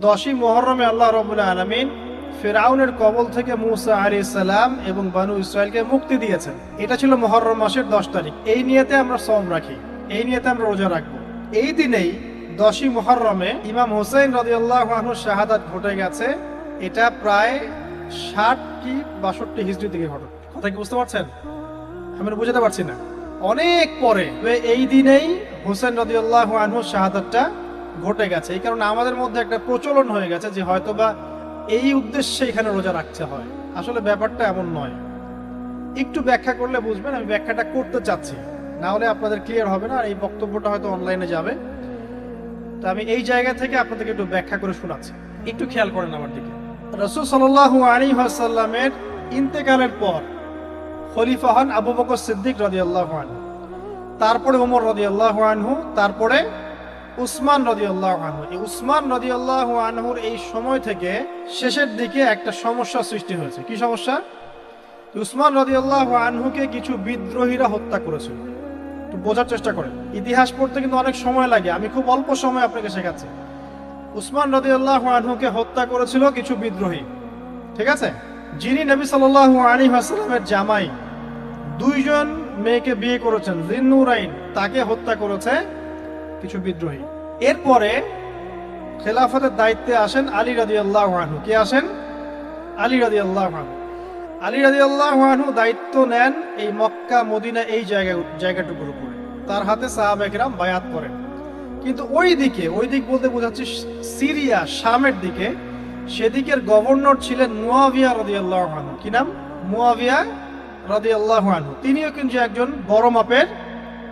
দশই মহরমে আল্লাহ রবুল্লা আলমিন ফেরাউনের কবল থেকে মুসা আলী সালাম এবং বানু ইসরায়েলকে মুক্তি দিয়েছেন। এটা ছিল মহরম মাসের দশ তারিখ। এই নিয়েতে আমরা সম রাখি। এই নিয়েতে আমরা রোজা রাখব। এই দিনেই দশই মহরমে ইমাম হোসেন রদিয়াল্লাহ আনহুর শাহাদাত ঘটে গেছে। এটা প্রায় ষাট কি বাষট্টি হিস্ট্রি থেকে ঘটে। কথা কি বুঝতে পারছেন? আমি বুঝাতে পারছি না। অনেক পরে, এই দিনেই হোসেন রদিয়াল্লাহ আনহুর শাহাদাতটা ঘটে গেছে। এই কারণে আমাদের মধ্যে একটা প্রচলন হয়ে গেছে যে হয়তোবা এই উদ্দেশ্যে এখানে রোজা রাখতে হয়। আসলে ব্যাপারটা এমন নয়। একটু ব্যাখ্যা করলে বুঝবেন, আমি ব্যাখ্যাটা করতে চাচ্ছি। না হলে আপনাদের ক্লিয়ার হবে না, আর এই বক্তব্যটা হয়তো অনলাইনে যাবে। তো আমি এই জায়গা থেকে আপনাদেরকে একটু ব্যাখ্যা করে শোনাচ্ছি। একটু খেয়াল করেন আমার দিকে। রসুল সাল্লাল্লাহু আলী আসাল্লামের ইন্তেকালের পর খলিফা হন আবু বকর সিদ্দিক রাদিয়াল্লাহু আনহু। তারপরে ওমর রাদিয়াল্লাহু আনহু, তারপরে উসমান রাদিয়াল্লাহু আনহু। এই উসমান রাদিয়াল্লাহু আনহুর এই সময় থেকে শেষের দিকে একটা সমস্যা সৃষ্টি হয়েছে। কি সমস্যা? উসমান রাদিয়াল্লাহু আনহুকে কিছু বিদ্রোহীরা হত্যা করেছিল। একটু বোঝার চেষ্টা করেন। ইতিহাস পড়তে কিন্তু অনেক সময় লাগে। আমি খুব অল্প সময় আপনাকে শেখাচ্ছি। উসমান রাদিয়াল্লাহু আনহুকে হত্যা করেছিল কিছু বিদ্রোহী। ঠিক আছে? যিনি নবী সাল্লাল্লাহু আলাইহি ওয়াসাল্লামের জামাই। দুইজন মেয়েকে বিয়ে করেছেন, জিন্নুরাইন। তাকে হত্যা করেছে কিছু বিদ্রোহী। এরপরে খেলাফতের দায়িত্বে আসেন আলী রাদিয়াল্লাহু আনহু। কে আসেন? আলী রাদিয়াল্লাহু আনহু। আলী রাদিয়াল্লাহু আনহু দায়িত্ব নেন এই মক্কা, মদিনা, এই জায়গা, জায়গাটুকুর উপরে। তার হাতে সাহাবেকরাম বায়াত করেন। কিন্তু ওই দিকে, ওই দিক বলতে বোঝাচ্ছি সিরিয়া, শামের দিকে, সেদিকের গভর্নর ছিলেন মুয়াবিয়া রাদিয়াল্লাহু আনহু। কি নাম? মুয়াবিয়া রাদিয়াল্লাহু আনহু। তিনিও কিন্তু একজন বড় মাপের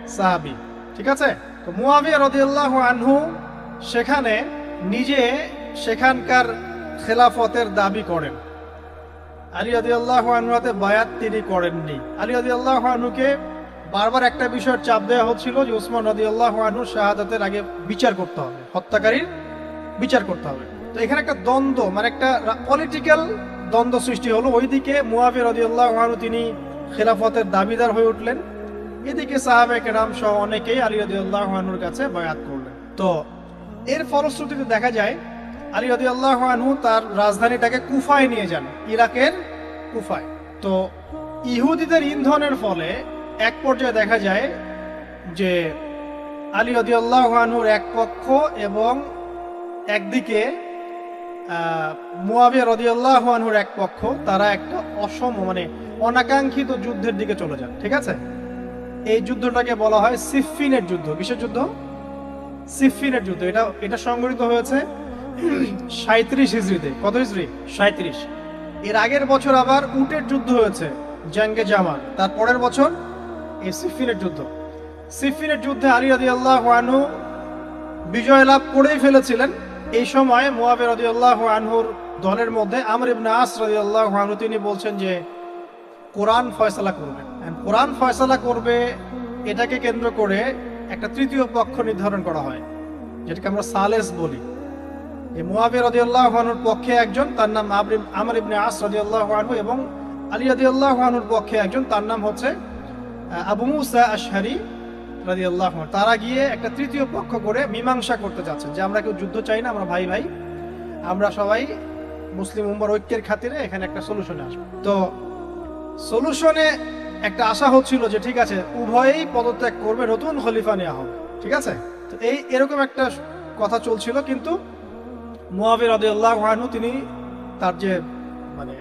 সাহাবী। ঠিক আছে? তো মুয়াবিয়া রাদিয়াল্লাহু আনহু সেখানে নিজে সেখানকার খেলাফতের দাবি করেন। আলী রাদিয়াল্লাহু আনহু বায়াত তিনি করেননি। আলী রাদিয়াল্লাহু আনহুকে বারবার একটা বিষয়ের চাপ দেওয়া হচ্ছিল যে ওসমান রাদিয়াল্লাহু আনহু শাহাদাতের আগে বিচার করতে হবে, হত্যাকারীর বিচার করতে হবে। তো এখানে একটা দ্বন্দ্ব মানে একটা পলিটিক্যাল দ্বন্দ্ব সৃষ্টি হলো। ওইদিকে মুয়াবি রাদিয়াল্লাহু আনহু তিনি খেলাফতের দাবিদার হয়ে উঠলেন। এদিকে সাহাবে কেরাম সহ অনেকেই আলী রাদিয়াল্লাহু আনহুর কাছে বয়াত করলেন। তো এর ফলশ্রুতিতে দেখা যায়, আলী রাদিয়াল্লাহু আনহু তার রাজধানীটাকে কুফায় নিয়ে যান, ইরাকের কুফায়। তো ইহুদিদের ইন্ধনের ফলে এক পর্যায়ে দেখা যায় যে আলী রাদিয়াল্লাহু আনহুর এক পক্ষ এবং একদিকে মুয়াবিয়া রাদিয়াল্লাহু আনহুর এক পক্ষ, তারা একটা অসম মানে অনাকাঙ্ক্ষিত যুদ্ধের দিকে চলে যান, ঠিক আছে? এই যুদ্ধটাকে বলা হয় সিফিনের যুদ্ধ। কিসের যুদ্ধ? সিফিনের যুদ্ধ। এটা এটা সংগঠিত হয়েছে সাঁত্রিশ হিজড়িতে। কত হিজড়ি? সাঁত্রিশ এর আগের বছর আবার উটের যুদ্ধ হয়েছে, জাঙ্গে জামান তার পরের বছর এই সিফিনের যুদ্ধ। সিফিনের যুদ্ধে আলী রাদি আল্লাহ আনহু বিজয় লাভ করেই ফেলেছিলেন। এই সময় মোয়াবে রাদি আল্লাহ আনহুর দলের মধ্যে আমর ইবনে আস রাদি আল্লাহ আনহু, তিনি বলছেন যে কোরআন ফয়সলা করবে And কোরআন ফয়সালা করবে, এটাকে কেন্দ্র করে একটা তৃতীয় পক্ষ নির্ধারণ করা হয়, যেটাকে আমরা সালেস বলি। এই মুয়াবিয়া রাদিয়াল্লাহু আনহুর পক্ষে একজন, তার নাম আবরিম- আমর ইবনে আস রাদিয়াল্লাহু আনহু এবং আলী রাদিয়াল্লাহু আনহুর পক্ষে একজন, তার নাম হচ্ছে আবু মুসা আশহারি রাদিয়াল্লাহু আনহু। তারা গিয়ে একটা তৃতীয় পক্ষ করে মীমাংসা করতে যাচ্ছেন যে, আমরা কেউ যুদ্ধ চাই না, আমরা ভাই ভাই, আমরা সবাই মুসলিম উম্মার ঐক্যের খাতিরে এখানে একটা সলিউশনে আসব। তো সলিউশনে একটা আশা হচ্ছিল যে ঠিক আছে, উভয়েই পদত্যাগ করবে নতুন খলিফা নেওয়া হবে, ঠিক আছে? তো এই এরকম একটা কথা চলছিল, কিন্তু মুয়াবির আনহু তিনি তার যে মানে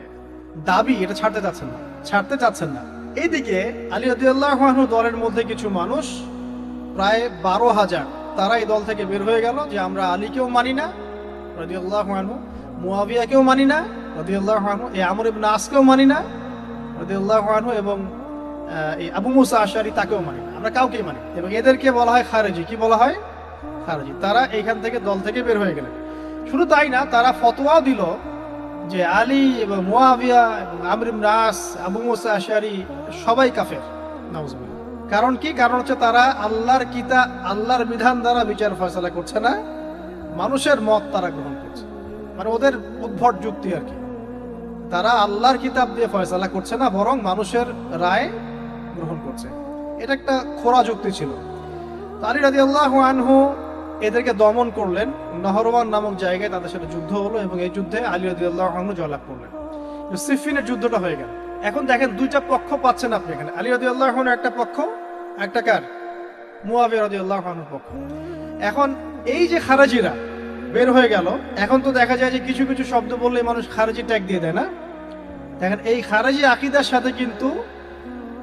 দাবি, এটা ছাড়তে চাচ্ছেন না, ছাড়তে চাচ্ছেন না। এইদিকে আলী আনহু দলের মধ্যে কিছু মানুষ, প্রায় বারো হাজার তারা এই দল থেকে বের হয়ে গেল যে আমরা আলীকেও মানি না, রাদিয়াল্লাহু আনহু মুয়াবিয়াকেও মানি না, রাদিয়াল্লাহু আনহু এই আমর ইবনে আসকেও মানি না, রাদিয়াল্লাহু আনহু এবং এই আবু মুসা আশারি তাকেও মানে না, আমরা কাউকেই মানি এবং এদেরকে বলা হয় খারেজি। কি বলা হয়? খারেজি। তারা এইখান থেকে দল থেকে বের হয়ে গেলেন। শুধু তাই না, তারা ফতোয়াও দিল যে আলী এবং মুয়াবিয়া এবং আমরিম রাস আবু মুসা আশারি সবাই কাফের। নাউজুবিল্লাহ। কারণ কি? কারণ হচ্ছে তারা আল্লাহর কিতা, আল্লাহর বিধান দ্বারা বিচার ফয়সলা করছে না। মানুষের মত তারা গ্রহণ করছে। মানে ওদের উদ্ভট যুক্তি আর কি। তারা আল্লাহর কিতাব দিয়ে ফয়সালা করছে না, বরং মানুষের রায় গ্রহণ করছে। এটা একটা খোরা যুক্তি ছিল। তো আলী রাজি আল্লাহ আনহু এদেরকে দমন করলেন, নহরওয়ান নামক জায়গায় তাদের সাথে যুদ্ধ হলো এবং এই যুদ্ধে আলী রদিউল্লাহ আহমদ জয়লাভ করলেন। সিফিনের যুদ্ধটা হয়ে গেল। এখন দেখেন দুইটা পক্ষ পাচ্ছেন আপনি এখানে। আলী রদিউল্লাহ একটা পক্ষ, একটা কার? মুয়াবিয়া রদিউল্লাহ পক্ষ। এখন এই যে খারাজিরা বের হয়ে গেল, এখন তো দেখা যায় যে কিছু কিছু শব্দ বললে মানুষ খারাজি ট্যাগ দিয়ে দেয় না। দেখেন এই খারাজি আকিদার সাথে কিন্তু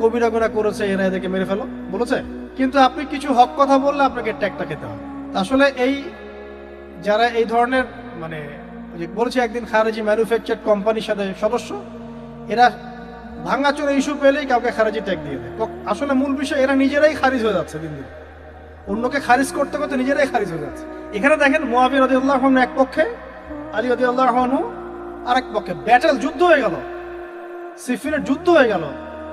কবিরা গুণা করেছে, এরা এদেরকে মেরে ফেলো, বলেছে। কিন্তু আপনি কিছু হক কথা বললে আপনাকে ট্যাগটা খেতে হবে। আসলে এই যারা এই ধরনের মানে বলেছি একদিন খারেজি ম্যানুফ্যাকচার কোম্পানির সাথে সদস্য, এরা ভাঙাচোরা ইস্যু পেলেই কাউকে খারেজি ট্যাগ দিয়ে দেয়। আসলে মূল বিষয়, এরা নিজেরাই খারিজ হয়ে যাচ্ছে দিন দিন। অন্যকে খারিজ করতে করতে নিজেরাই খারিজ হয়ে যাচ্ছে। এখানে দেখেন মোয়াবি রদি আল্লাহ এক পক্ষে, আলী রদি আল্লাহ আর এক পক্ষে। ব্যাটেল যুদ্ধ হয়ে গেল। সিফিনের যুদ্ধ হয়ে গেল।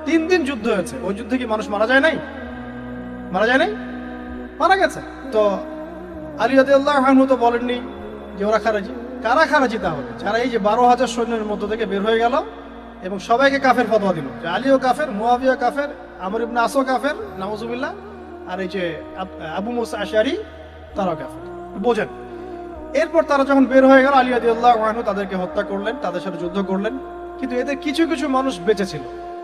তিন দিন যুদ্ধ হয়েছে। ওই যুদ্ধে কি মানুষ মারা যায় নাই? মারা যায় নাই? মারা গেছে। তো আলী রদি আল্লাহ তো বলেননি যে ওরা খারাজি। কারা খারাজি তাহলে? যারা এই যে বারো হাজার সৈন্যের মধ্য থেকে বের হয়ে গেল এবং সবাইকে কাফের ফতোয়া দিল। যে আলীও কাফের মুয়াবিয়া কাফের, আমর ইবনে আসো কাফের নামজুবিল্লাহ আর এই যে আবু মুসা আশারি, তারাও কাফের। বোঝেন। এরপর তারা যখন বের হয়ে গেল, আলী আদিউল্লাহ আনহু তাদেরকে হত্যা করলেন, তাদের সাথে যুদ্ধ করলেন। কিন্তু এদের কিছু কিছু মানুষ বেঁচে ছিল।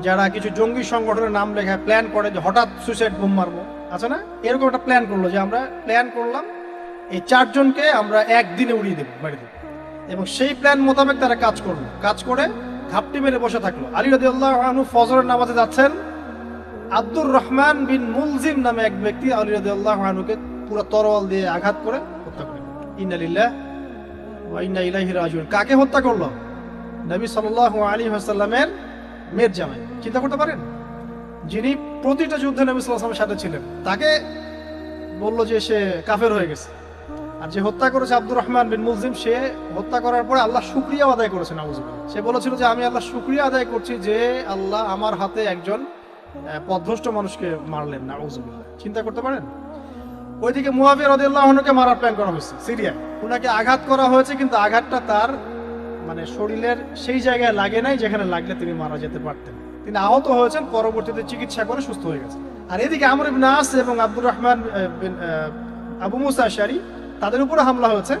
যারা কিছু জঙ্গি সংগঠনের নাম লেখা প্ল্যান করে যে হঠাৎ সুইসাইড বোম মারবো। আছে না? এরকম একটা প্ল্যান করল যে আমরা প্ল্যান করলাম, এই চারজনকে আমরা একদিনে উড়িয়ে দেবো বাড়িতে এবং সেই প্ল্যান মোতাবেক তারা কাজ করল। কাজ করে ঘাপটি মেরে বসে থাকল। আলী রাদিয়াল্লাহু আনহু ফজরের নামাজে যাচ্ছেন। আব্দুর রহমান বিন মুলজিম নামে এক ব্যক্তি আলী রাদিয়াল্লাহু আনহুকে পুরো তরোয়াল দিয়ে আঘাত করে হত্যা করে। ইন্না লিল্লাহ ওয়া ইন্না রাজিউন। কাকে হত্যা করল? নবী সাল্লাল্লাহু আলী ওয়াসাল্লামের মেয়ের জামাই। চিন্তা করতে পারেন? যিনি প্রতিটা যুদ্ধে নবী আলাইহি সাথে ছিলেন তাকে বলল যে সে কাফের হয়ে গেছে। আর যে হত্যা করেছে আব্দুর রহমান বিন মুলজিম সে হত্যা করার পরে আল্লাহ শুক্রিয়া আদায় করেছে নাউজুবিল্লাহ সে বলেছিল যে আমি আল্লাহ শুক্রিয়া আদায় করছি যে আল্লাহ আমার হাতে একজন আহ, পথভ্রষ্ট মানুষকে মারলেন নাউজুবিল্লাহ চিন্তা করতে পারেন? ওইদিকে মুয়াবিয়া রাদিয়াল্লাহু মারার প্ল্যান করা হয়েছে সিরিয়ায়। উনাকে আঘাত করা হয়েছে কিন্তু আঘাতটা তার মানে শরীরের সেই জায়গায় লাগে নাই যেখানে লাগলে তিনি মারা যেতে পারতেন। তিনি আহত হয়েছেন, পরবর্তীতে চিকিৎসা করে সুস্থ হয়ে গেছে আর এদিকে আমর আস এবং আব্দুর রহমান আবু মুসা আশারি, তাদের উপরে হামলা হয়েছে।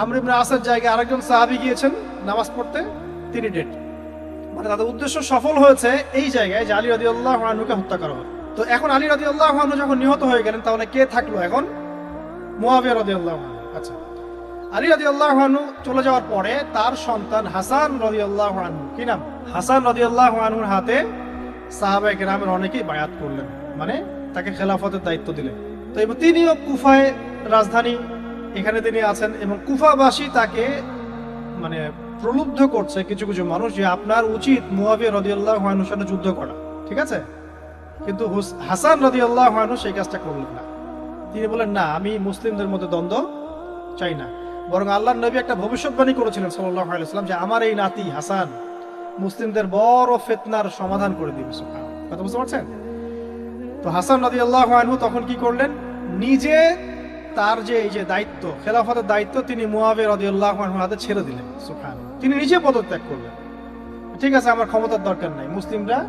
আমর ইবনে আসের জায়গায় আরেকজন সাহাবী গিয়েছেন নামাজ পড়তে, তিনি ডেট মানে তাদের উদ্দেশ্য সফল হয়েছে এই জায়গায় যে আলী রাদিয়াল্লাহু আনহুকে হত্যা করা হয় তো এখন আলী আনহু যখন নিহত হয়ে গেলেন, তাহলে কে থাকল এখন? মুয়াবিয়া আনহু। আচ্ছা। আলী রাদিয়াল্লাহু আনহু চলে যাওয়ার পরে তার সন্তান হাসান রাদিয়াল্লাহু আনহু। কি নাম? হাসান রাদিয়াল্লাহু আনহুর হাতে সাহাবায়ে কেরামের অনেকেই বায়াত করলেন। মানে তাকে খেলাফতের দায়িত্ব দিলেন। তো এবং তিনিও কুফায় রাজধানী এখানে তিনি আছেন এবং কুফাবাসী তাকে মানে প্রলুব্ধ করছে কিছু কিছু মানুষ যে আপনার উচিত মুয়াবিয়া রাদিয়াল্লাহু আনহুর সাথে যুদ্ধ করা। ঠিক আছে? কিন্তু হুস- হাসান রাদিয়াল্লাহু আনহু সেই কাজটা করলেন না। তিনি বলেন না, আমি মুসলিমদের মধ্যে দ্বন্দ্ব চাই না। বরং আল্লাহর নবী একটা ভবিষ্যৎবাণী করেছিলেন সাল্লাম যে আমার এই নাতি হাসান মুসলিমদের বড় ফিতনার সমাধান করে দিবে। কথা বুঝতে পারছেন? তো হাসান রাদিয়াল্লাহু আনহু তখন কি করলেন? নিজে তার যে এই যে দায়িত্ব, খেলাফতের দায়িত্ব তিনি মুয়াবিয়া রাদিয়াল্লাহু আনহুর হাতে ছেড়ে দিলেন, সুবহানাল্লাহ। তিনি নিজে পদত্যাগ করলেন। ঠিক আছে, আমার ক্ষমতার দরকার নাই। মুসলিমরা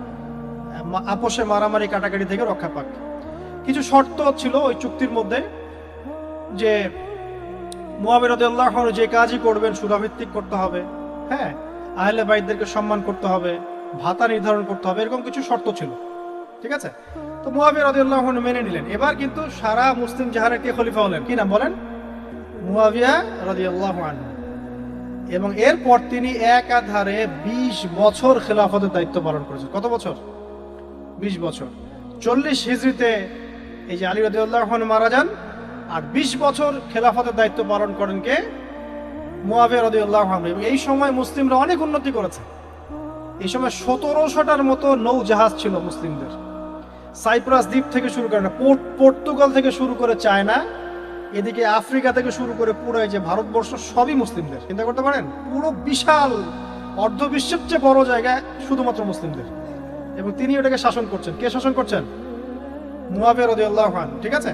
আপোষে মারামারি কাটাকাটি থেকে রক্ষা পাক। কিছু শর্ত ছিল ওই চুক্তির মধ্যে যে মুয়াবির রাদিয়াল্লাহু যে কাজই করবেন, সুরাভিত্তিক করতে হবে হ্যাঁ? আহলে বাইদদেরকে সম্মান করতে হবে, ভাতা নির্ধারণ করতে হবে, এরকম কিছু শর্ত ছিল, ঠিক আছে? তো মুয়াবিয়া রাদিয়াল্লাহু আনহু মেনে নিলেন। এবার কিন্তু সারা মুসলিম জাহারের কে খলিফা হলেন? কি নাম বলেন? এবং এরপর তিনি একাধারে বিশ বছর খেলাফতের দায়িত্ব পালন করেছেন। কত বছর? বিশ বছর। চল্লিশ হিজড়িতে এই যে আলী রদিউল্লাহ মারা যান আর বিশ বছর খেলাফতের দায়িত্ব পালন করেন কে? মুয়াবিয়া রদিউল্লাহ এবং এই সময় মুসলিমরা অনেক উন্নতি করেছে। এই সময় সতেরোশোটার মতো নৌ জাহাজ ছিল মুসলিমদের। সাইপ্রাস দ্বীপ থেকে শুরু করে না পর্তুগাল থেকে শুরু করে চায়না, এদিকে আফ্রিকা থেকে শুরু করে পুরো যে ভারতবর্ষ সবই মুসলিমদের। চিন্তা করতে পারেন? পুরো বিশাল অর্ধ বিশ্বের চেয়ে বড় জায়গায় শুধুমাত্র মুসলিমদের। এবং তিনি ওটাকে শাসন করছেন। কে শাসন করছেন? মুয়াবিয়া রাদিয়াল্লাহু আনহু। ঠিক আছে?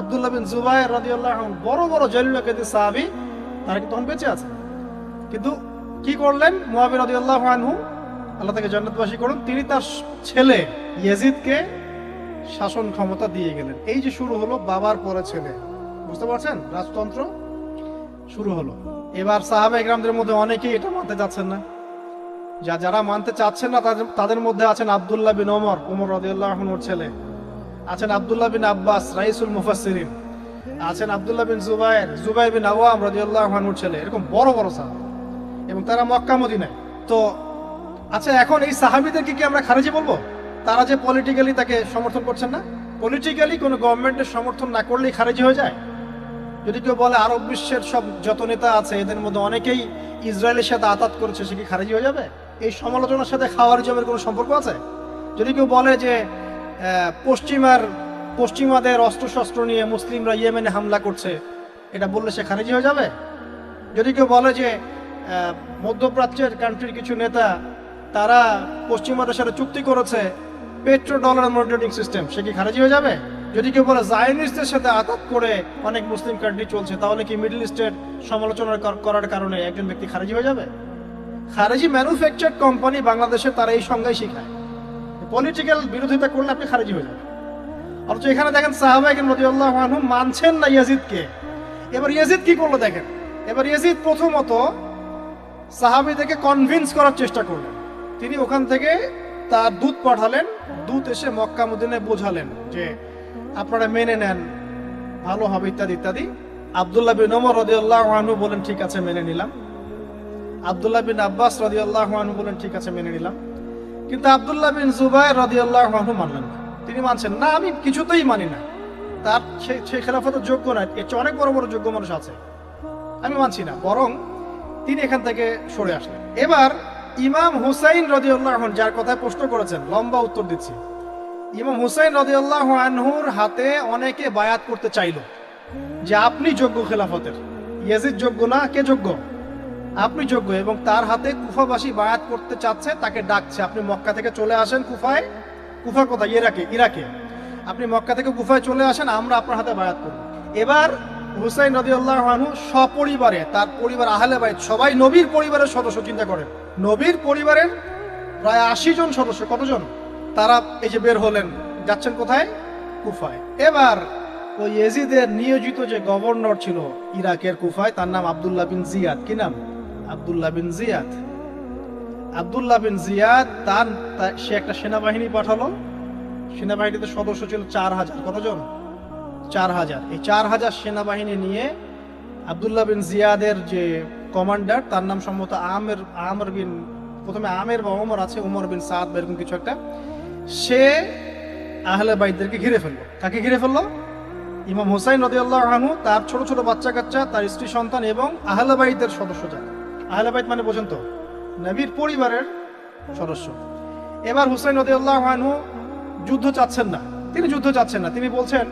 আব্দুল্লাহ বিন জুবাইর রাদিয়াল্লাহু আনহু বড় বড় জলিল কেদি সাহাবী, তারা কি তখন বেঁচে আছে। কিন্তু কি করলেন? মুয়াবির রাদিয়াল্লাহু আনহু, আল্লাহ তাকে জান্নাতবাসী করুন। তিনি তার ছেলে ইয়েজিদকে শাসন ক্ষমতা দিয়ে গেলেন। এই যে শুরু হলো বাবার পরে ছেলে। বুঝতে পারছেন? রাজতন্ত্র শুরু হলো। এবার সাহাবা ইকরামদের মধ্যে অনেকেই এটা মানতে চাচ্ছেন না। যা যারা মানতে চাচ্ছেন না, তাদের তাদের মধ্যে আছেন আব্দুল্লাহ বিন ওমর ওমর রাদিয়াল্লাহুর ছেলে। আছেন আব্দুল্লাহ বিন আব্বাস, রাইসুল মুফাসসিরিন। আছেন আব্দুল্লাহ বিন জুবাইর জুবাই বিন আওয়াম রাদিয়াল্লাহু আনহুর ছেলে, এরকম বড় বড় সাহাবা। এবং তারা মক্কা, মদিনায়। তো আচ্ছা এখন এই সাহাবীদেরকে কি আমরা খারিজি বলব? তারা যে পলিটিক্যালি তাকে সমর্থন করছেন না? পলিটিক্যালি কোনো গভর্নমেন্টের সমর্থন না করলেই খারিজি হয়ে যায়? যদি কেউ বলে আরব বিশ্বের সব যত নেতা আছে, এদের মধ্যে অনেকেই ইসরায়েলের সাথে আতাত করেছে, সে কি খারিজি হয়ে যাবে? এই সমালোচনার সাথে খাওয়ার জমের কোনো সম্পর্ক আছে? যদি কেউ বলে যে পশ্চিমার পশ্চিমাদের অস্ত্রশস্ত্র নিয়ে মুসলিমরা ইয়েমেনে হামলা করছে, এটা বললে সে খারিজি হয়ে যাবে? যদি কেউ বলে যে মধ্যপ্রাচ্যের কান্ট্রির কিছু নেতা, তারা পশ্চিমাদের সাথে চুক্তি করেছে পেট্রো ডলার মনিটরিং সিস্টেম সে কি খারিজি হয়ে যাবে? যদি কেউ বলে জায়নিস্টদের সাথে আঘাত করে অনেক মুসলিম কান্ট্রি চলছে, তাহলে কি মিডল ইস্টের সমালোচনা করার কারণে একজন ব্যক্তি খারিজি হয়ে যাবে? খারিজি ম্যানুফ্যাকচার কোম্পানি বাংলাদেশে তারা এই সংজ্ঞাই শিখায়। পলিটিক্যাল বিরোধিতা করলে আপনি খারিজি হয়ে যাবেন। অথচ এখানে দেখেন সাহাবাইকেন রদিউল্লাহ আনহু মানছেন না ইয়াজিদকে। এবার ইয়াজিদ কি করল দেখেন? এবার ইয়াজিদ প্রথমত সাহাবিদেরকে কনভিন্স করার চেষ্টা করলেন। তিনি ওখান থেকে তার দুধ পাঠালেন। দুধ এসে মক্কা মদিনায় বোঝালেন যে আপনারা মেনে নেন, ভালো হবে ইত্যাদি ইত্যাদি। আবদুল্লাহ বিন ওমর রদিউল্লাহ আনহু বলেন, ঠিক আছে, মেনে নিলাম। আব্দুল্লাহ বিন আব্বাস রদিউল্লাহ আনহু বলেন, ঠিক আছে, মেনে নিলাম। কিন্তু আবদুল্লাহ বিন রদিউল্লাহ আনহু মানলেন না। তিনি মানছেন, না, আমি কিছুতেই মানি না। তার সে সে খেলাফতের যোগ্য নয়, এর চেয়ে অনেক বড় বড় যোগ্য মানুষ আছে। আমি মানছি না। বরং তিনি এখান থেকে সরে আসলেন। এবার ইমাম হুসাইন রদিউল্লাহ যার কথায় প্রশ্ন করেছেন, লম্বা উত্তর দিচ্ছি। ইমাম হুসাইন রদিউল্লাহ আনহুর হাতে অনেকে বায়াত করতে চাইল যে, আপনি যোগ্য খেলাফতের। ইয়াজিদ যোগ্য না? কে যোগ্য? আপনি যোগ্য এবং তার হাতে কুফাবাসী বায়াত করতে চাচ্ছে, তাকে ডাকছে। আপনি মক্কা থেকে চলে আসেন কুফায়। কুফা কোথায়? ইরাকে ইরাকে। আপনি মক্কা থেকে কুফায় চলে আসেন, আমরা আপনার হাতে বায়াত করব। এবার হুসাইন রদিউল্লাহ আনহু সপরিবারে, তার পরিবার আহলে বাইত, সবাই নবীর পরিবারের সদস্য, চিন্তা করেন। নবীর পরিবারের প্রায় আশি জন সদস্য, কতজন? তারা এই যে বের হলেন, যাচ্ছেন কোথায়? কুফায়। এবার ওই এজিদের নিয়োজিত যে গভর্নর ছিল, ইরাকের কুফায়, তার নাম আবদুল্লাহ বিন জিয়াদ। কি নাম? আব্দুল্লাহ বিন জিয়াদ। আব্দুল্লাহ বিন জিয়াদ তার সে একটা সেনাবাহিনী পাঠালো। সেনাবাহিনীতে সদস্য ছিল চার হাজার। কতজন? চার হাজার। এই চার হাজার সেনাবাহিনী নিয়ে আব্দুল্লাহ বিন জিয়াদের যে কমান্ডার, তার নাম সম্ভবত আমের আমর বিন প্রথমে আমের বা ওমর আছে, ওমর বিন সাদ বা এরকম কিছু একটা। সে আহলে বাইদদেরকে ঘিরে ফেলল। কাকে ঘিরে ফেলল? ইমাম হুসাইন রদিয়াল্লাহ আনহু, তার ছোট ছোট বাচ্চা কাচ্চা তার স্ত্রী, সন্তান এবং আহলে বাইদের সদস্য যারা। আহলে বাইত মানে বোঝেন তো নবীর পরিবারের সদস্য। এবার হুসাইন রদিয়াল্লাহ আনহু যুদ্ধ চাচ্ছেন না। তিনি যুদ্ধ চাচ্ছেন না। তিনি বলছেন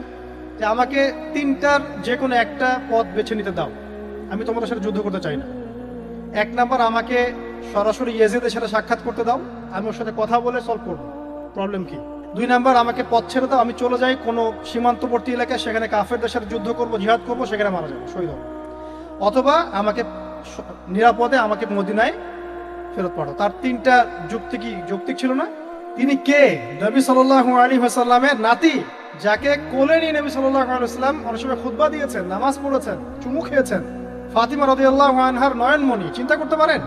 যে, আমাকে তিনটার যে কোনো একটা পথ বেছে নিতে দাও। আমি তোমাদের সাথে যুদ্ধ করতে চাই না। এক নাম্বার, আমাকে সরাসরি ইয়েজিদের সাথে সাক্ষাৎ করতে দাও। আমি ওর সাথে কথা বলে সলভ করব। প্রবলেম কি? দুই নাম্বার, আমাকে পথ ছেড়ে দাও। আমি চলে যাই কোনো সীমান্তবর্তী এলাকায়। সেখানে কাফেরদের সাথে যুদ্ধ করব, জিহাদ করব, সেখানে মারা যাব। শহীদ হব অথবা, আমাকে নিরাপদে আমাকে মদিনায় ফেরত পাঠাও। তার তিনটা যুক্তি কি? যৌক্তিক ছিল না? তিনি কে? নবী সাল্লাহ আলী হাসাল্লামের নাতি, যাকে কোলে নিয়ে নবী সাল্লাহ আলাইসাল্লাম অনেক সময় খুদ্া দিয়েছেন, নামাজ পড়েছেন, চুমু খেয়েছেন। ফাতিমা রদিয়াল্লাহ আনহার নয়নমণি, চিন্তা করতে পারেন?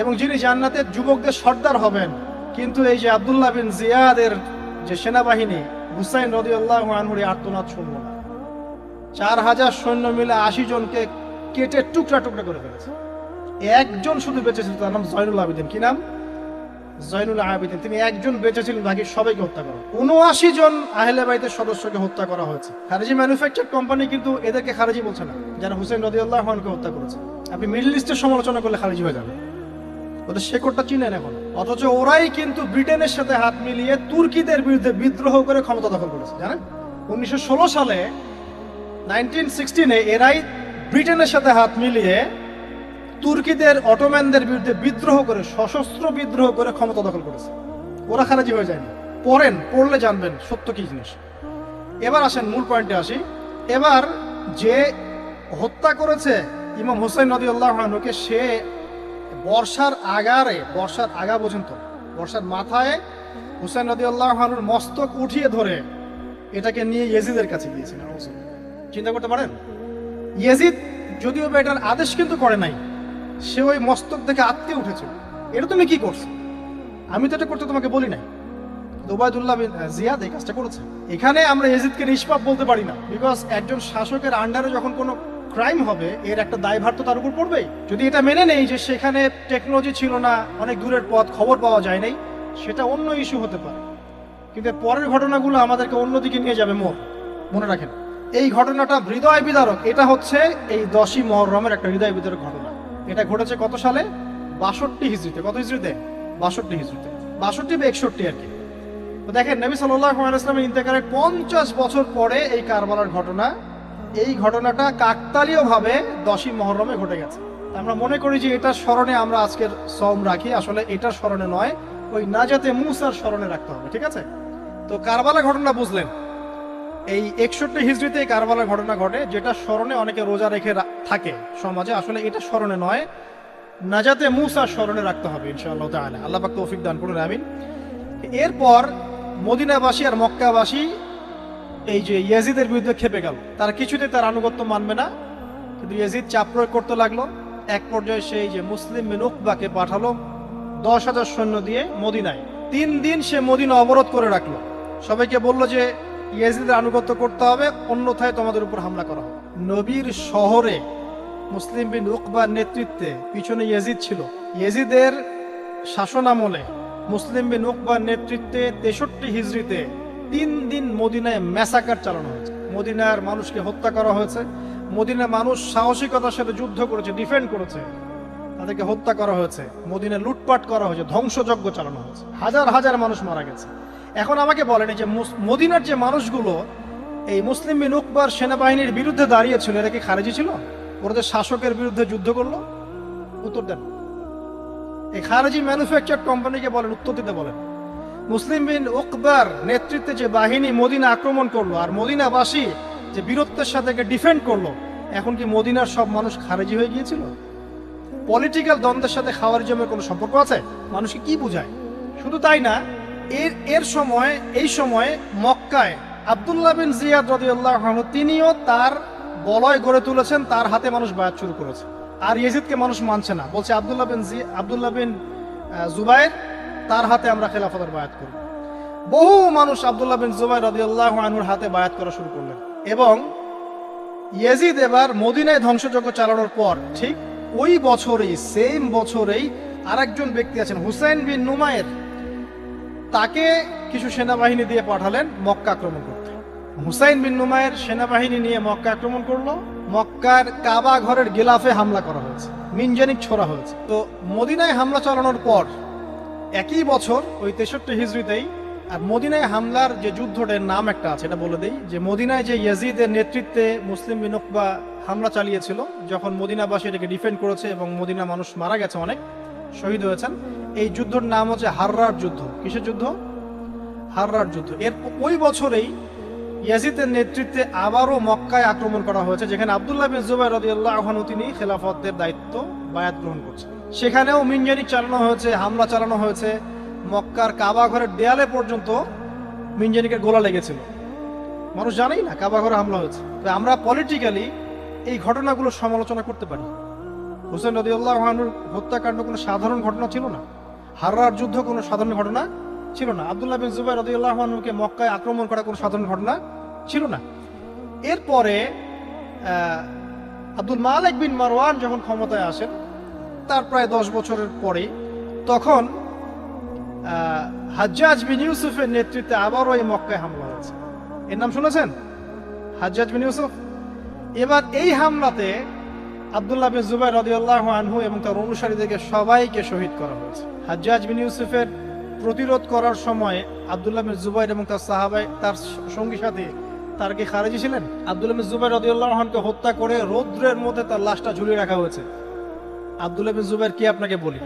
এবং যিনি জান্নাতের যুবকদের সর্দার হবেন, কিন্তু এই যে আব্দুল্লাহ বিন জিয়াদের যে সেনাবাহিনী, হুসাইন রদিয়াল্লাহ আনহুর আর্তনাদ শুনল না। চার হাজার সৈন্য মিলে আশি জনকে কেটে টুকরা টুকরা করে ফেলেছে। একজন শুধু বেঁচে ছিল তার নাম জয়নুল আবেদিন। কি নাম? জয়নুল আবেদিন। তিনি একজন বেঁচে ছিলেন বাকি সবাইকে হত্যা করা। উনআশি জন আহলে বাইতের সদস্যকে হত্যা করা হয়েছে। খারেজি ম্যানুফ্যাকচার কোম্পানি কিন্তু এদেরকে খারেজি বলছে না, যারা হুসেন রদিউল্লাহ খানকে হত্যা করেছে। আপনি মিডল ইস্টের সমালোচনা করলে খারিজি হয়ে যাবে। ওদের শেকড়টা চিনেন এখন। অথচ ওরাই কিন্তু ব্রিটেনের সাথে হাত মিলিয়ে তুর্কিদের বিরুদ্ধে বিদ্রোহ করে ক্ষমতা দখল করেছে। জানেন? উনিশশো ষোলো সালে নাইনটিন সিক্সটিনে এরাই ব্রিটেনের সাথে হাত মিলিয়ে তুর্কিদের অটোম্যানদের বিরুদ্ধে বিদ্রোহ করে, সশস্ত্র বিদ্রোহ করে ক্ষমতা দখল করেছে। ওরা খারাজি হয়ে যায়নি। পড়েন, পড়লে জানবেন সত্য কি জিনিস। এবার আসেন, মূল পয়েন্টে আসি। এবার যে হত্যা করেছে ইমাম হোসেন নদী আল্লাহকে সে বর্ষার আগারে, বর্ষার আগা পর্যন্ত, বর্ষার মাথায় হুসেন নদী আল্লাহনুর মস্তক উঠিয়ে ধরে এটাকে নিয়ে ইয়েজিদের কাছে গিয়েছেন। চিন্তা করতে পারেন? ইয়েজিদ, যদিও বা এটার আদেশ কিন্তু করে নাই, সে ওই মস্তক থেকে আত্মে উঠেছে। এটা তুমি কি করছ? আমি তো এটা করতে তোমাকে বলি নাই। দুবাইদুল্লাহ বিন জিয়াদ এই কাজটা করেছে। এখানে আমরা ইয়েজিদকে নিষ্পাপ বলতে পারি না বিকজ একজন শাসকের আন্ডারে যখন কোনো ক্রাইম হবে, এর একটা দায়ভার তো তার উপর পড়বেই। যদি এটা মেনে নেই যে সেখানে টেকনোলজি ছিল না, অনেক দূরের পথ খবর পাওয়া যায় নাই, সেটা অন্য ইস্যু হতে পারে। কিন্তু পরের ঘটনাগুলো আমাদেরকে অন্যদিকে নিয়ে যাবে মোর মনে রাখেন। এই ঘটনাটা হৃদয় বিদারক। এটা হচ্ছে এই দশই মহরমের একটা হৃদয় বিদারক ঘটনা। এটা ঘটেছে কত সালে? বাষট্টি হিজড়িতে। কত হিজড়িতে? বাষট্টি হিজড়িতে। বাষট্টি বা একষট্টি আর কি। তো দেখেন, নবী সাল্লামের ইন্তেকারের পঞ্চাশ বছর পরে এই কারবালার ঘটনা। এই ঘটনাটা কাকতালীয় ভাবে দশই মহরমে ঘটে গেছে। আমরা মনে করি যে এটার স্মরণে আমরা আজকের সম রাখি। আসলে এটার স্মরণে নয়, ওই নাজাতে মুসার স্মরণে রাখতে হবে, ঠিক আছে? তো কারবালা ঘটনা বুঝলেন। এই একষট্টি হিজড়িতে এই কারবালার ঘটনা ঘটে, যেটা স্মরণে অনেকে রোজা রেখে থাকে সমাজে। আসলে এটা স্মরণে নয়, নাজাতে মুসার স্মরণে রাখতে হবে ইনশাআল্লাহ তাআলা। আল্লাহ তৌফিক দান করুন, আমিন। এরপর মদিনাবাসী আর মক্কাবাসী এই যে ইয়াজিদের বিরুদ্ধে খেপে গেল। তারা কিছুতে তার আনুগত্য মানবে না, কিন্তু ইয়াজিদ চাপ প্রয়োগ করতে লাগল। এক পর্যায়ে সেই যে মুসলিম বিন উকবাকে পাঠালো, দশ হাজার সৈন্য দিয়ে মদিনায়। তিন দিন সে মদিনা অবরোধ করে রাখল। সবাইকে বলল যে ইয়াজিদের আনুগত্য করতে হবে, অন্যথায় তোমাদের উপর হামলা করা হবে। নবীর শহরে মুসলিম বিন উকবার নেতৃত্বে পিছনে ইয়াজিদ ছিল। ইয়াজিদের শাসনামলে মুসলিম বিন উকবার নেতৃত্বে তেষট্টি হিজড়িতে তিন দিন মদিনায় ম্যাসাকার চালানো হয়েছে। মদিনার মানুষকে হত্যা করা হয়েছে। মদিনার মানুষ সাহসিকতার সাথে যুদ্ধ করেছে ডিফেন্ড করেছে। তাদেরকে হত্যা করা হয়েছে। মদিনায় লুটপাট করা হয়েছে, ধ্বংসযজ্ঞ চালানো হয়েছে। হাজার হাজার মানুষ মারা গেছে। এখন আমাকে বলেন যে মদিনার যে মানুষগুলো, এই মুসলিম বিন উকবার সেনাবাহিনীর বিরুদ্ধে দাঁড়িয়েছিল এরা কি খারেজি ছিল? ওদের শাসকের বিরুদ্ধে যুদ্ধ করল? উত্তর দেন। এই খারেজি ম্যানুফ্যাকচার কোম্পানিকে বলেন, উত্তর দিতে বলেন। মুসলিম বিন উকবার নেতৃত্বে যে বাহিনী মদিনা আক্রমণ করল, আর মদিনাবাসী যে বীরত্বের সাথে ডিফেন্ড করল, এখন কি মদিনার সব মানুষ খারেজি হয়ে গিয়েছিল? পলিটিক্যাল দ্বন্দ্বের সাথে খাওয়ারিজমের কোনো সম্পর্ক আছে? মানুষকে কি বোঝায়? শুধু তাই না এর এর সময়, এই সময় মক্কায় আব্দুল্লাহ বিন জিয়াদ রদিউল্লাহ তিনিও তার বলয় গড়ে তুলেছেন, তার হাতে মানুষ বায়াত শুরু করেছে। আর ইয়েজিদকে মানুষ মানছে না। বলছে আব্দুল্লাহ বিন জি, আব্দুল্লাহ বিন জুবাইর, তার হাতে আমরা খেলাফতের বায়াত করি বহু মানুষ আব্দুল্লাহ বিন জুবাইর রদিউল্লাহ আনহুর হাতে বায়াত করা শুরু করলেন। এবং ইয়েজিদ এবার মদিনায় ধ্বংসযজ্ঞ চালানোর পর ঠিক ওই বছরেই সেম বছরেই আরেকজন ব্যক্তি আছেন, হুসাইন বিন নুমায়ের। তাকে কিছু সেনাবাহিনী দিয়ে পাঠালেন মক্কা আক্রমণ করতে। হুসাইন বিন নুমায়ের সেনাবাহিনী নিয়ে মক্কা আক্রমণ করল। মক্কার কাবা ঘরের গিলাফে হামলা করা হয়েছে, মিনজানিক ছোড়া হয়েছে। তো মদিনায় হামলা চালানোর পর একই বছর, ওই তেষট্টি হিজড়িতেই, আর মদিনায় হামলার যে যুদ্ধটার নাম একটা আছে, এটা বলে দেই, যে মদিনায় যে ইয়াজিদের নেতৃত্বে মুসলিম বিনকবা হামলা চালিয়েছিল, যখন মদিনাবাসী এটাকে ডিফেন্ড করেছে এবং মদিনা মানুষ মারা গেছে অনেক শহীদ হয়েছেন। এই যুদ্ধর নাম হচ্ছে হাররার যুদ্ধ। কিসের যুদ্ধ? হাররার যুদ্ধ। এর ওই বছরেই ইয়াজিদের নেতৃত্বে আবারও মক্কায় আক্রমণ করা হয়েছে, যেখানে আবদুল্লাহ বিন জুবাই রদিয়াল্লাহ আহ্বানু তিনি খেলাফতের দায়িত্ব বায়াত গ্রহণ করছেন। সেখানেও মিনজানিক চালানো হয়েছে, হামলা চালানো হয়েছে। মক্কার কাবা ঘরের দেয়ালে পর্যন্ত মিনজানিকের গোলা লেগেছিল। মানুষ জানেই না, কাবা ঘরে হামলা হয়েছে। তো আমরা পলিটিক্যালি এই ঘটনাগুলো সমালোচনা করতে পারি। হোসেন রদিউল্লাহ আহনুর হত্যাকাণ্ড কোনো সাধারণ ঘটনা ছিল না? হাররার যুদ্ধ কোনো সাধারণ ঘটনা ছিল না? আবদুল্লাহ বিন জুবাই রদিউল্লাহ আহনুকে মক্কায় আক্রমণ করা কোনো সাধারণ ঘটনা ছিল না। এরপরে আব্দুল মালিক বিন মারওয়ান যখন ক্ষমতায় আসেন, তার প্রায় দশ বছরের পরে তখন হাজ্জাজ বিন ইউসুফের নেতৃত্বে আবারও এই মক্কায় হামলা হয়েছে। এর নাম শুনেছেন? হাজ্জাজ বিন ইউসুফ। এবার এই হামলাতে আব্দুল্লাহ বিন জুবাই রাদিয়াল্লাহু আনহু এবং তার অনুসারীদেরকে সবাইকে শহীদ করা হয়েছে। হাজ্জাজ বিন ইউসুফের প্রতিরোধ করার সময় আব্দুল্লাহ বিন জুবাইর এবং তার সাহাবাই তার সঙ্গী সাথে তার কি খারেজি ছিলেন? আব্দুল্লাহ বিন জুবাইর রাদিয়াল্লাহু আনহুকে হত্যা করে রৌদ্রের মধ্যে তার লাশটা ঝুলিয়ে রাখা হয়েছে। আব্দুল্লাহ বিন জুবাইর কি আপনাকে বলি?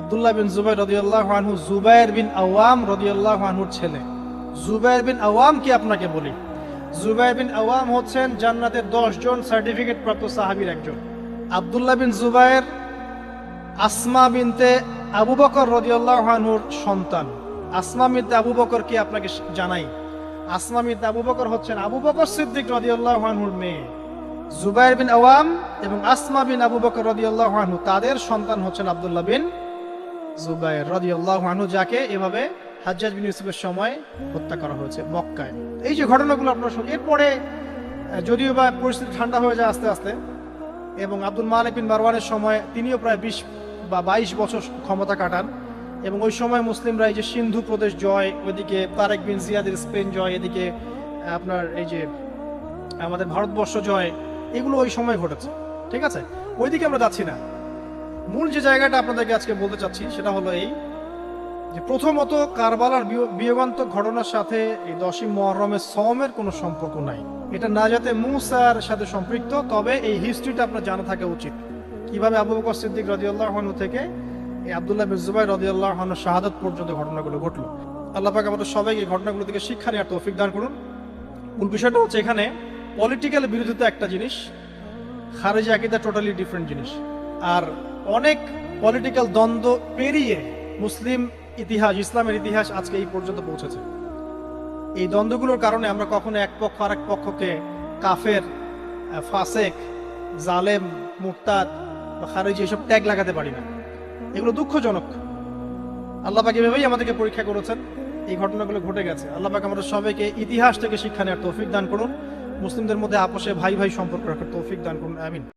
আব্দুল্লাহ বিন জুবাইর রাদিয়াল্লাহু আনহু জুবাইর বিন আওয়াম রাদিয়াল্লাহু আনহুর ছেলে। জুবাইর বিন আওয়াম কি আপনাকে বলি? জুবাইর বিন আওয়াম হচ্ছেন জান্নাতের দশ জন সার্টিফিকেট প্রাপ্ত সাহাবীর একজন। আব্দুল্লাহ বিন জুবাইর আসমা বিনতে আবু বকর রদিয়াল্লাহ আনহুর সন্তান। আসমা বিনতে আবু বকর কি আপনাকে জানাই? আসমা বিনতে আবু বকর হচ্ছেন আবু বকর সিদ্দিক রদিয়াল্লাহ আনহুর মেয়ে। জুবাইর বিন আওয়াম এবং আসমা বিন আবু বকর রদিয়াল্লাহ আনহু, তাদের সন্তান হচ্ছেন আব্দুল্লাহ বিন জুবাইর রদিয়াল্লাহ আনহু, যাকে এভাবে হাজ্জাজ বিন ইউসুফের সময় হত্যা করা হয়েছে মক্কায়। এই যে ঘটনাগুলো আপনার শুন এরপরে যদিও বা পরিস্থিতি ঠান্ডা হয়ে যায় আস্তে আস্তে, এবং আব্দুল মালিক বিন মারওয়ানের সময় তিনিও প্রায় বিশ বা বাইশ বছর ক্ষমতা কাটান, এবং ওই সময় মুসলিমরা এই যে সিন্ধু প্রদেশ জয়, ওইদিকে তারেক বিন জিয়াদের স্পেন জয়, এদিকে আপনার এই যে আমাদের ভারতবর্ষ জয়, এগুলো ওই সময় ঘটেছে। ঠিক আছে? ওইদিকে আমরা যাচ্ছি না। মূল যে জায়গাটা আপনাদেরকে আজকে বলতে চাচ্ছি, সেটা হলো এই যে প্রথমত কারবালার বিয়- বিয়োগান্তক ঘটনার সাথে এই দশই মহরমের সমের কোনো সম্পর্ক নাই। এটা না যাতে মুসার সাথে সম্পৃক্ত, তবে এই হিস্ট্রিটা আপনার জানা থাকা উচিত। কীভাবে আবু বকর সিদ্দিক রাদিয়াল্লাহু আনহু থেকে এই আব্দুল্লাহ বিন জুবাইর রাদিয়াল্লাহু আনহুর পর্যন্ত ঘটনাগুলো ঘটলো। আল্লাহ পাক আমাদের সবাইকে এই ঘটনাগুলো থেকে শিক্ষা নেওয়ার তৌফিক দান করুন। মূল বিষয়টা হচ্ছে এখানে পলিটিক্যাল বিরোধিতা একটা জিনিস, খারেজি আকিদা টোটালি ডিফারেন্ট জিনিস। আর অনেক পলিটিক্যাল দ্বন্দ্ব পেরিয়ে মুসলিম ইতিহাস, ইসলামের ইতিহাস আজকে এই পর্যন্ত পৌঁছেছে। এই দ্বন্দ্বগুলোর কারণে আমরা কখনো এক পক্ষ আর এক পক্ষকে কাফের ফাসেক, জালেম মুক্তাদ বা খারেজি এসব ট্যাগ লাগাতে পারি না। এগুলো দুঃখজনক। আল্লাহ পাক এভাবেই আমাদেরকে পরীক্ষা করেছেন। এই ঘটনাগুলো ঘটে গেছে। আল্লাহ পাক আমাদের সবাইকে ইতিহাস থেকে শিক্ষা নেওয়ার তৌফিক দান করুন। মুসলিমদের মধ্যে আপোষে ভাই ভাই সম্পর্ক রাখার তৌফিক দান করুন। আমিন।